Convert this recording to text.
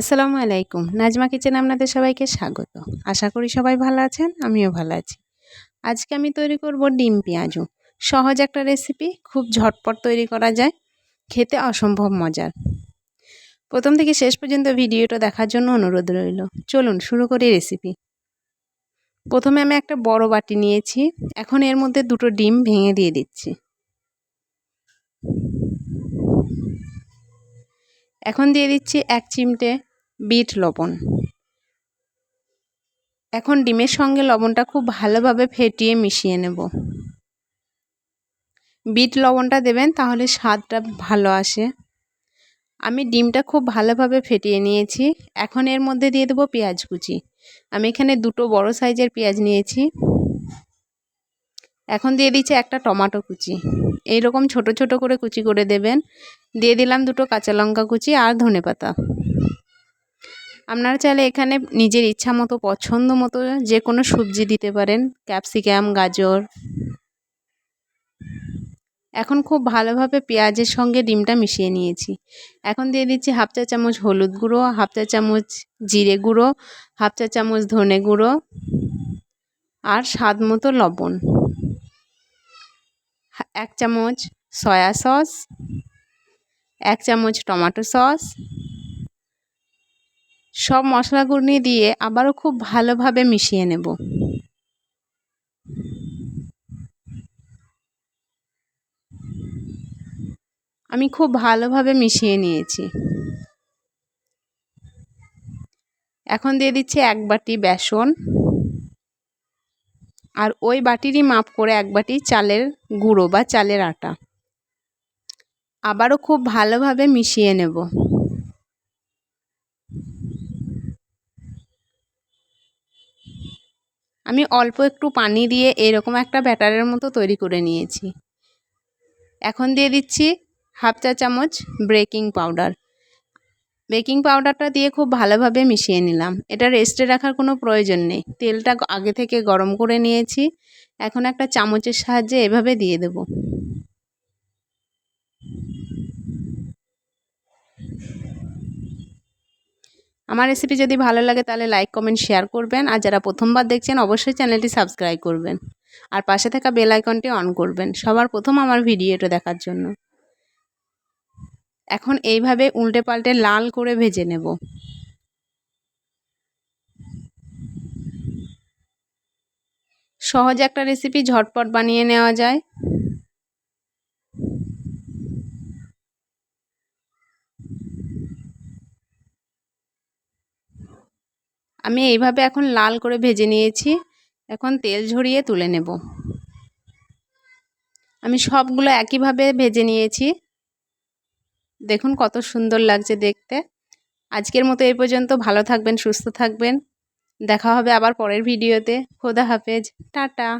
আসসালামু আলাইকুম। নাজমা কিচেন আপনাদের সবাইকে স্বাগত। আশা করি সবাই ভালো আছেন, আমিও ভালো আছি। আজকে আমি তৈরি করব ডিম পেঁয়াজু। সহজ একটা রেসিপি, খুব ঝটপট তৈরি করা যায়, খেতে অসম্ভব মজার। প্রথম থেকে শেষ পর্যন্ত ভিডিওটা দেখার জন্য অনুরোধ রইল। চলুন শুরু করি রেসিপি। প্রথমে আমি একটা বড় বাটি নিয়েছি। এখন এর মধ্যে দুটো ডিম ভেঙে দিয়ে দিচ্ছি। এখন দিয়ে দিচ্ছি এক চিমটে বিট লবণ। এখন ডিমের সঙ্গে লবণটা খুব ভালোভাবে ফেটিয়ে মিশিয়ে নেব। বিট লবণটা দেবেন তাহলে স্বাদটা ভালো আসে। আমি ডিমটা খুব ভালোভাবে ফেটিয়ে নিয়েছি। এখন এর মধ্যে দিয়ে দেবো পেঁয়াজ কুচি। আমি এখানে দুটো বড় সাইজের পেঁয়াজ নিয়েছি। এখন দিয়ে দিচ্ছি একটা টমাটো কুচি। এই রকম ছোট ছোট করে কুচি করে দেবেন। দিয়ে দিলাম দুটো কাঁচা লঙ্কা কুচি আর ধনে পাতা আপনারা চাইলে এখানে নিজের ইচ্ছা মতো, পছন্দ মতো যে কোনো সবজি দিতে পারেন। ক্যাপসিকাম, গাজর। এখন খুব ভালোভাবে পেঁয়াজের সঙ্গে ডিমটা মিশিয়ে নিয়েছি। এখন দিয়ে দিচ্ছি হাফ চা চামচ হলুদ গুঁড়ো, হাফ চা চামচ জিরে গুঁড়ো, হাফ চা চামচ ধনে গুঁড়ো আর স্বাদ মতো লবণ। এক চামচ সয়া সস, এক চামচ টমেটো সস সব মশলা মশলাগুলি দিয়ে আবারও খুব ভালোভাবে মিশিয়ে নেব। আমি খুব ভালোভাবে মিশিয়ে নিয়েছি। এখন দিয়ে দিচ্ছি এক বাটি বেসন আর ওই বাটিরই মাপ করে এক বাটি চালের গুঁড়ো বা চালের আটা। আবারও খুব ভালোভাবে মিশিয়ে নেব। আমি অল্প একটু পানি দিয়ে এরকম একটা ব্যাটারের মতো তৈরি করে নিয়েছি। এখন দিয়ে দিচ্ছি হাফ চা চামচ ব্রেকিং পাউডার। বেকিং পাউডারটা দিয়ে খুব ভালোভাবে মিশিয়ে নিলাম। এটা রেস্টে রাখার কোনো প্রয়োজন নেই। তেলটা আগে থেকে গরম করে নিয়েছি। এখন একটা চামচের সাহায্যে এভাবে দিয়ে দেব। আমার রেসিপি যদি ভালো লাগে তাহলে লাইক কমেন্ট শেয়ার করবেন। আর যারা প্রথমবার দেখছেন, অবশ্যই চ্যানেলটি সাবস্ক্রাইব করবেন। আর পাশে থাকা বেল আইকনটি অন করবেন, সবার প্রথম আমার ভিডিওটা দেখার জন্য। এখন এইভাবে উল্টে পাল্টে লাল করে ভেজে নেব। সহজ একটা রেসিপি ঝটপট বানিয়ে নেওয়া যায়। আমি এইভাবে এখন লাল করে ভেজে নিয়েছি। এখন তেল ঝরিয়ে তুলে নেব। আমি সবগুলো একইভাবে ভেজে নিয়েছি। দেখুন কত সুন্দর লাগছে দেখতে। আজকের মতো এই পর্যন্ত। ভালো থাকবেন, সুস্থ থাকবেন। দেখা হবে আবার পরের ভিডিওতে। খোদা হাফেজ। টাটা।